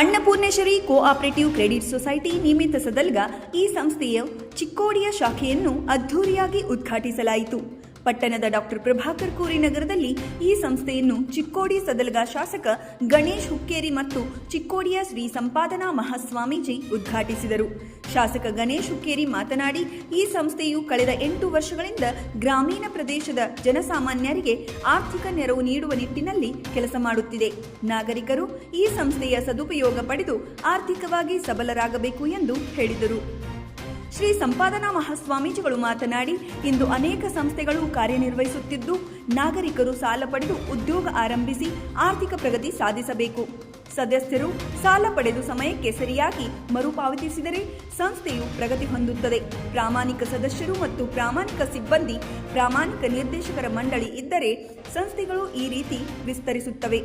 Annapoorneshwari cooperative credit society ನಿಮಿತ್ತ ಸದಲ್ಗ ಈ ಸಂಸ್ಥೆಯ ಚಿಕ್ಕೋಡಿಯ ಶಾಖೆಯನ್ನು ಅದ್ಧೂರಿಯಾಗಿ ಉದ್ಘಾಟಿಸಲಾಯಿತು. ಪಟ್ಟಣದ ಡಾಕ್ಟರ್ ಪ್ರಭಾಕರ್ ಕೋರಿ ನಗರದಲ್ಲಿ ಈ ಸಂಸ್ಥೆಯನ್ನು ಚಿಕ್ಕೋಡಿ ಸದಲಗ ಶಾಸಕ ಗಣೇಶ್ ಹುಕ್ಕೇರಿ ಮತ್ತು ಚಿಕ್ಕೋಡಿಯ ಶ್ರೀ ಸಂಪಾದನಾ ಮಹಾಸ್ವಾಮೀಜಿ ಉದ್ಘಾಟಿಸಿದರು. ಶಾಸಕ ಗಣೇಶ್ ಹುಕ್ಕೇರಿ ಮಾತನಾಡಿ, ಈ ಸಂಸ್ಥೆಯು ಕಳೆದ ಎಂಟು ವರ್ಷಗಳಿಂದ ಗ್ರಾಮೀಣ ಪ್ರದೇಶದ ಜನಸಾಮಾನ್ಯರಿಗೆ ಆರ್ಥಿಕ ನೆರವು ನೀಡುವ ನಿಟ್ಟಿನಲ್ಲಿ ಕೆಲಸ ಮಾಡುತ್ತಿದೆ. ನಾಗರಿಕರು ಈ ಸಂಸ್ಥೆಯ ಸದುಪಯೋಗ ಪಡೆದು ಆರ್ಥಿಕವಾಗಿ ಸಬಲರಾಗಬೇಕು ಎಂದು ಹೇಳಿದರು. ಶ್ರೀ ಸಂಪಾದನಾ ಮಹಾಸ್ವಾಮೀಜಿಗಳು ಮಾತನಾಡಿ, ಇಂದು ಅನೇಕ ಸಂಸ್ಥೆಗಳು ಕಾರ್ಯನಿರ್ವಹಿಸುತ್ತಿದ್ದು, ನಾಗರಿಕರು ಸಾಲ ಪಡೆದು ಉದ್ಯೋಗ ಆರಂಭಿಸಿ ಆರ್ಥಿಕ ಪ್ರಗತಿ ಸಾಧಿಸಬೇಕು. ಸದಸ್ಯರು ಸಾಲ ಪಡೆದು ಸಮಯಕ್ಕೆ ಸರಿಯಾಗಿ ಮರುಪಾವತಿಸಿದರೆ ಸಂಸ್ಥೆಯು ಪ್ರಗತಿ ಹೊಂದುತ್ತದೆ. ಪ್ರಾಮಾಣಿಕ ಸದಸ್ಯರು ಮತ್ತು ಪ್ರಾಮಾಣಿಕ ಸಿಬ್ಬಂದಿ, ಪ್ರಾಮಾಣಿಕ ನಿರ್ದೇಶಕರ ಮಂಡಳಿ ಇದ್ದರೆ ಸಂಸ್ಥೆಗಳು ಈ ರೀತಿ ವಿಸ್ತರಿಸುತ್ತವೆ.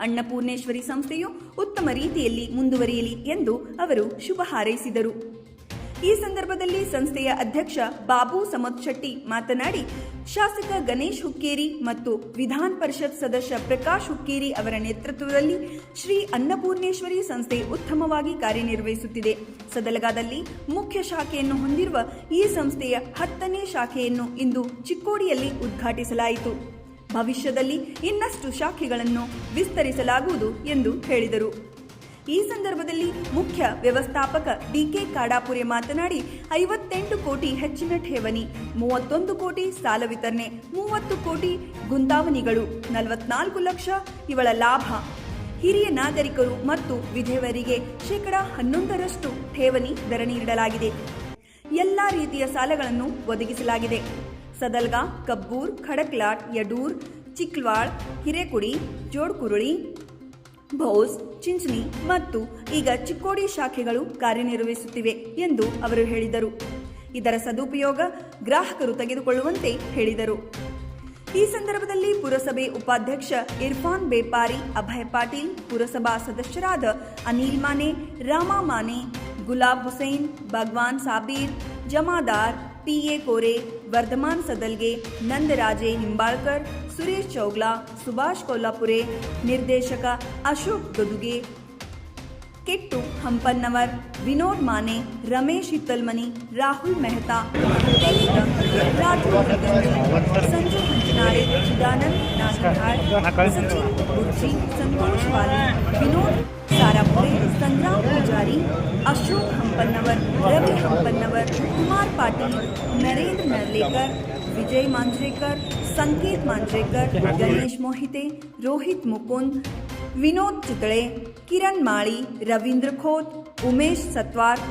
ಅನ್ನಪೂರ್ಣೇಶ್ವರಿ ಸಂಸ್ಥೆಯು ಉತ್ತಮ ರೀತಿಯಲ್ಲಿ ಮುಂದುವರಿಯಲಿ ಎಂದು ಅವರು ಶುಭ ಹಾರೈಸಿದರು. ಈ ಸಂದರ್ಭದಲ್ಲಿ ಸಂಸ್ಥೆಯ ಅಧ್ಯಕ್ಷ ಬಾಬು ಸಮತ್ ಶೆಟ್ಟಿ ಮಾತನಾಡಿ, ಶಾಸಕ ಗಣೇಶ್ ಹುಕ್ಕೇರಿ ಮತ್ತು ವಿಧಾನ ಪರಿಷತ್ ಸದಸ್ಯ ಪ್ರಕಾಶ್ ಹುಕ್ಕೇರಿ ಅವರ ನೇತೃತ್ವದಲ್ಲಿ ಶ್ರೀ ಅನ್ನಪೂರ್ಣೇಶ್ವರಿ ಸಂಸ್ಥೆ ಉತ್ತಮವಾಗಿ ಕಾರ್ಯನಿರ್ವಹಿಸುತ್ತಿದೆ. ಸದಲಗಾದಲ್ಲಿ ಮುಖ್ಯ ಶಾಖೆಯನ್ನು ಹೊಂದಿರುವ ಈ ಸಂಸ್ಥೆಯ ಹತ್ತನೇ ಶಾಖೆಯನ್ನು ಇಂದು ಚಿಕ್ಕೋಡಿಯಲ್ಲಿ ಉದ್ಘಾಟಿಸಲಾಯಿತು. ಭವಿಷ್ಯದಲ್ಲಿ ಇನ್ನಷ್ಟು ಶಾಖೆಗಳನ್ನು ವಿಸ್ತರಿಸಲಾಗುವುದು ಎಂದು ಹೇಳಿದರು. ಈ ಸಂದರ್ಭದಲ್ಲಿ ಮುಖ್ಯ ವ್ಯವಸ್ಥಾಪಕ ಡಿಕೆ ಕಾಡಾಪುರೆ ಮಾತನಾಡಿ ಐವತ್ತೆಂಟು ಕೋಟಿ ಹೆಚ್ಚಿನ ಠೇವಣಿ, ಮೂವತ್ತೊಂದು ಕೋಟಿ ಸಾಲ ವಿತರಣೆ, ಮೂವತ್ತು ಕೋಟಿ ಗುಂದಾವಣಿಗಳು ನಲವತ್ನಾಲ್ಕು ಲಕ್ಷ ಇವಳ ಲಾಭ. ಹಿರಿಯ ನಾಗರಿಕರು ಮತ್ತು ವಿಧೇವರಿಗೆ ಶೇಕಡಾ ಹನ್ನೊಂದರಷ್ಟು ಠೇವಣಿ ದರ ನೀಡಲಾಗಿದೆ. ಎಲ್ಲ ರೀತಿಯ ಸಾಲಗಳನ್ನು ಒದಗಿಸಲಾಗಿದೆ. ಸದಲ್ಗಾ, ಕಬ್ಬೂರ್, ಖಡಕ್ಲಾಟ್, ಯಡೂರ್, ಚಿಕ್ಲ್ವಾಳ್, ಹಿರೇಕುಡಿ, ಜೋಡ್ಕುರುಳಿ, ಭೋಸ್ ಚಿಂಚಣಿ ಮತ್ತು ಈಗ ಚಿಕ್ಕೋಡಿ ಶಾಖೆಗಳು ಕಾರ್ಯನಿರ್ವಹಿಸುತ್ತಿವೆ ಎಂದು ಅವರು ಹೇಳಿದರು. ಇದರ ಸದುಪಯೋಗ ಗ್ರಾಹಕರು ತೆಗೆದುಕೊಳ್ಳುವಂತೆ ಹೇಳಿದರು. ಈ ಸಂದರ್ಭದಲ್ಲಿ ಪುರಸಭೆ ಉಪಾಧ್ಯಕ್ಷ ಇರ್ಫಾನ್ ಬೇಪಾರಿ, ಅಭಯ ಪಾಟೀಲ್, ಪುರಸಭಾ ಸದಸ್ಯರಾದ ಅನಿಲ್ ಮಾನೆ, ರಾಮಾ ಮಾನೆ ಗುಲಾಬ್ ಹುಸೇನ್ ಭಗವಾನ್ ಸಾಬೀರ್ ಜಮಾದಾರ್ ಪಿಎ ಕೋರೆ ವರ್ಧಮಾನ್ ಸದಲ್ಗೆ ನಂದರಾಜೆ ನಿಂಬಾಳ್ಕರ್ ಸುರೇಶ್ ಚೌಗ್ಲಾ ಸುಭಾಷ್ ಕೊಲ್ಲಾಪುರೆ ನಿರ್ದೇಶಕ ಅಶೋಕ್ ಗದುಗೆ ಕೆಟ್ಟು ಹಂಪನ್ನವರ್ ವಿನೋದ್ ಮಾನೆ ರಮೇಶ್ ಹಿತ್ತಲ್ಮನಿ ರಾಹುಲ್ ಮೆಹ್ತಾ ರಾಜು ಹರ್ಗಂಜಿ, ಸಂಜು ಹಂಚನಾಳೆ ಚಿದಾನಂದ್ ನಾಗರಹಾಳ್ ಸಚಿನ್ ಬುರ್ಜಿ ಸಂತೋಷ್ ವಾಲಿ ವಿನೋದ್ ಸಾರಾಪುರೆ ಸಂಗ್ರಾಮ್ ಪೂಜಾರಿ ಅಶೋಕ್ ಹಂಪನ್ನವರ್ ರವಿ ಹಂಪನ್ನವರ್ ಕುಮಾರ್ ಪಾಟೀಲ್ ನರೇಂದ್ರ ನರ್ಲೇಕರ್ ವಿಜಯ್ ಮಾಂಜ್ರೇಕರ್ ಸಂಕೇತ್ ಮಾಂಜ್ರೇಕರ್ ಗಣೇಶ್ ಮೋಹಿತೆ ರೋಹಿತ್ ಮುಕುಂದ್ ವಿನೋದ್ ಚಿತಳೆ ಕಿರಣ್ ಮಾಳಿ ರವೀಂದ್ರ ಖೋತ್ ಉಮೇಶ್ ಸತ್ವಾರ್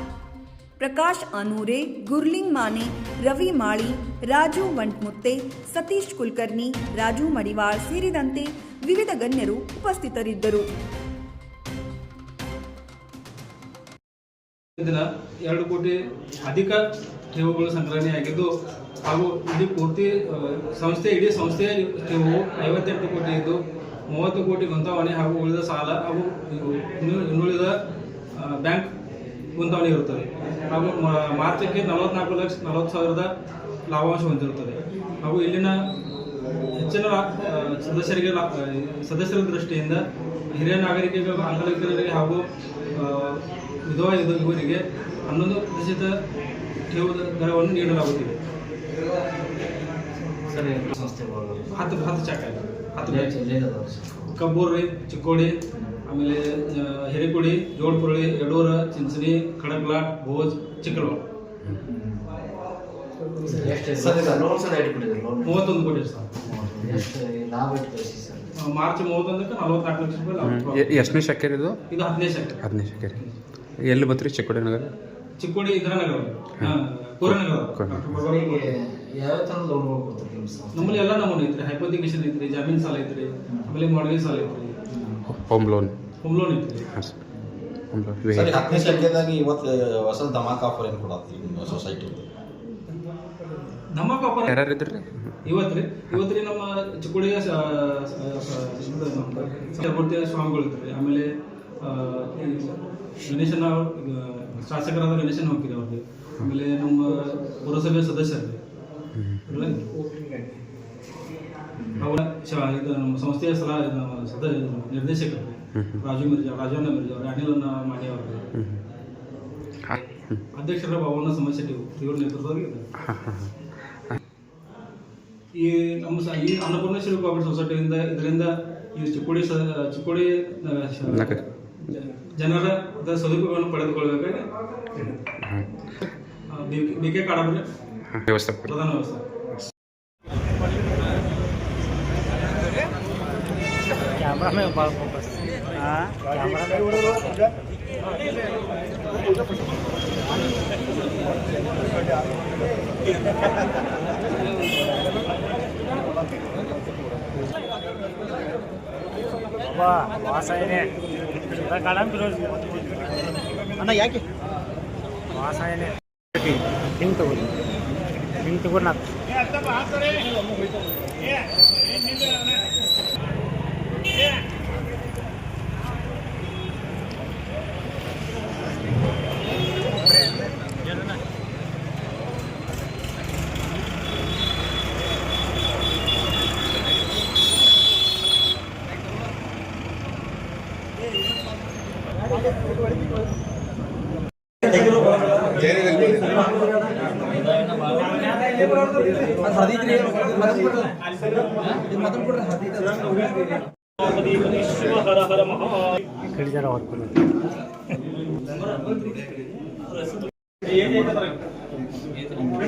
ಪ್ರಕಾಶ್ ಅನೂರೆ ಗುರ್ಲಿಂಗ್ ಮಾನೆ ರವಿ ಮಾಳಿ ರಾಜು ವಂಟ್ಮುತ್ತೆ ಸತೀಶ್ ಕುಲಕರ್ಣಿ ರಾಜು ಮಡಿವಾಳ್ ಸೇರಿದಂತೆ ವಿವಿಧ ಗಣ್ಯರು ಉಪಸ್ಥಿತರಿದ್ದರು ದಿನ ಎರಡು ಕೋಟಿ ಅಧಿಕ ಠೇವುಗಳು ಸಂಗ್ರಹಣೆಯಾಗಿದ್ದು ಹಾಗೂ ಇಡೀ ಪೂರ್ತಿ ಸಂಸ್ಥೆ, ಇಡೀ ಸಂಸ್ಥೆಯ ಠೇವು ಐವತ್ತೆಂಟು ಕೋಟಿ ಇದ್ದು, ಮೂವತ್ತು ಕೋಟಿ ಗುಂತಾವಣೆ ಹಾಗೂ ಉಳಿದ ಸಾಲ ಹಾಗೂ ಇನ್ನುಳಿದ ಬ್ಯಾಂಕ್ ಗುಂತಾವಣೆ ಇರುತ್ತದೆ ಹಾಗೂ ಮಾರ್ಚಕ್ಕೆ ನಲವತ್ನಾಲ್ಕು ಲಕ್ಷ, ನಲವತ್ತು ಸಾವಿರದ ಲಾಭಾಂಶ ಹೊಂದಿರುತ್ತದೆ. ಹಾಗೂ ಇಲ್ಲಿನ ಹೆಚ್ಚಿನ ಸದಸ್ಯರಿಗೆ ಸದಸ್ಯರ ದೃಷ್ಟಿಯಿಂದ ಹಿರಿಯ ನಾಗರಿಕರಿಗೆ ಅಂಗವಿಕಲರಿಗೆ ಹಾಗೂ ವಿಧವಾ ಇದ- ಇವರಿಗೆ ಹನ್ನೊಂದು ಪ್ರತಿಶತ ಠೇವು ದರವನ್ನು ನೀಡಲಾಗುತ್ತಿದೆ. ಸರಿ ಹತ್ತು ಹತ್ತು ಚಾಕ ಇದೆ. ಹತ್ತು ಕಬ್ಬೂರಿ ಚಿಕ್ಕೋಡಿ ಆಮೇಲೆ ಹಿರಿಕುಡಿ ಜೋಡ್ಪುರಳಿ ಯಡೂರ ಚಿಂಚಣಿ ಕಡಕ್ಲಾಟ್ ಭೋಜ್ ಚಿಕ್ಕಳು ಮೂವತ್ತೊಂದು ಕೋಟಿ ಸರ್. ಮಾರ್ಚ್ ಮೂವತ್ತೊಂದಕ್ಕೆ ನಲವತ್ನಾಲ್ಕು ಲಕ್ಷ ರೂಪಾಯಿ ಎಷ್ಟನೇ ಶಾಖೆ ಇದು? ಇದು ಹದಿನೈದು ಶಾಖೆ ಹದಿನೈದು ಶಾಖೆ ರೀ ಎಲ್ಲಿ ಬತ್ರಿ ಚಿಕ್ಕೋಡಿ ನಗರ ಚಿಕ್ಕೋಡಿ ಇಂದಿರಾನಗರ ನಗರ ಕೋರನಗರ. ಯಾವ ಕೊಡ್ತಾರೆ ಸಂಸ್ಥೆ ನಮ್ಮಲ್ಲಿ ಎಲ್ಲ ನಮೂನೆ ಐತ್ರಿ ಹೈಪೋಥಿಕೇಶನ್ ಐತ್ರಿ ಜಾಮೀನ್ ಸಾಲ ಐತ್ರಿ ಆಮೇಲೆ ಮಾಡ್ಗೇಜ್ ಸಾಲ ಐತ್ರಿ ಹೋಮ್ ಲೋನ್ ಹೋಮ್ ಲೋನ್ ಐತ್ರಿ ಹತ್ತನೇ ಸಂಖ್ಯೆದಾಗಿ ಇವತ್ತು ಹೊಸ ಧಮಾಕ ಆಫರ್ ಏನು ಕೊಡತ್ತೀವಿ ಸೊಸೈಟಿ ನಮ್ಮ ಆಫರ್ ಯಾರು ಇದ್ರಿ ರೀ ಇವತ್ತು ಇವತ್ರಿ ನಮ್ಮ ಚಿಕ್ಕೋಡಿಯ ಸ್ವಾಮಿಗಳು ಇದ್ರಿ ಆಮೇಲೆ ಗಣೇಶನ ಶಾಸಕರಾದ ಗಣೇಶನ ಹೋಗ್ತೀರಿ ಅವ್ರಿಗೆ ಆಮೇಲೆ ನಮ್ಮ ಪುರಸಭೆ ಸದಸ್ಯರು ಎಲ್ಲ ಇದ್ರು. ಅವರ ಇದು ನಮ್ಮ ಸಂಸ್ಥೆಯ ಸಲಹಾ ಸದ ನಿರ್ದೇಶಕರು. ರಾಜು ಮಿರ್ಜಾ ರಾಜಣ್ಣ ಮಿರ್ಜಾ ಅವರು ಅನಿಲನ್ನ ಮಾಡಿ ಅವರು. ಅಧ್ಯಕ್ಷರ ಭವನ ಸಮಸ್ಯೆ ಇವ್ರ ನೇತೃತ್ವದಲ್ಲಿ ಈ ನಮ್ಮ ಈ ಅನ್ನಪೂರ್ಣೇಶ್ವರಿ ಕೋಆಪರೇಟಿವ್ ಸೊಸೈಟಿಯಿಂದ ಇದರಿಂದ ಈ ಚಿಕ್ಕೋಡಿ ಚಿಕ್ಕೋಡಿ ಜನರ ಇದರ ಸದುಪಯೋಗವನ್ನು ಪಡೆದುಕೊಳ್ಳಬೇಕಾಗಿ ಹಾಂ ಬಿ ಕೆ ಕಾಡಂಬರಿ ಹಾಂ ವ್ಯವಸ್ಥಾಪಕ ಪ್ರಧಾನ ವ್ಯವಸ್ಥೆ कैमरा में बाल फोकस हाँ कैमरा में ಬಾ ವಾಸ ಏನೇ ಕಾಡಂ ಅಣ್ಣ ಯಾಕೆ ವಾಸ ಏನೇ ಹಿಂಗೆ ತಗೋರಿ ಹಿಂಗೆ ತಗೋರಿ ಹರ ಹರ ಮಹಾ ಮೂರು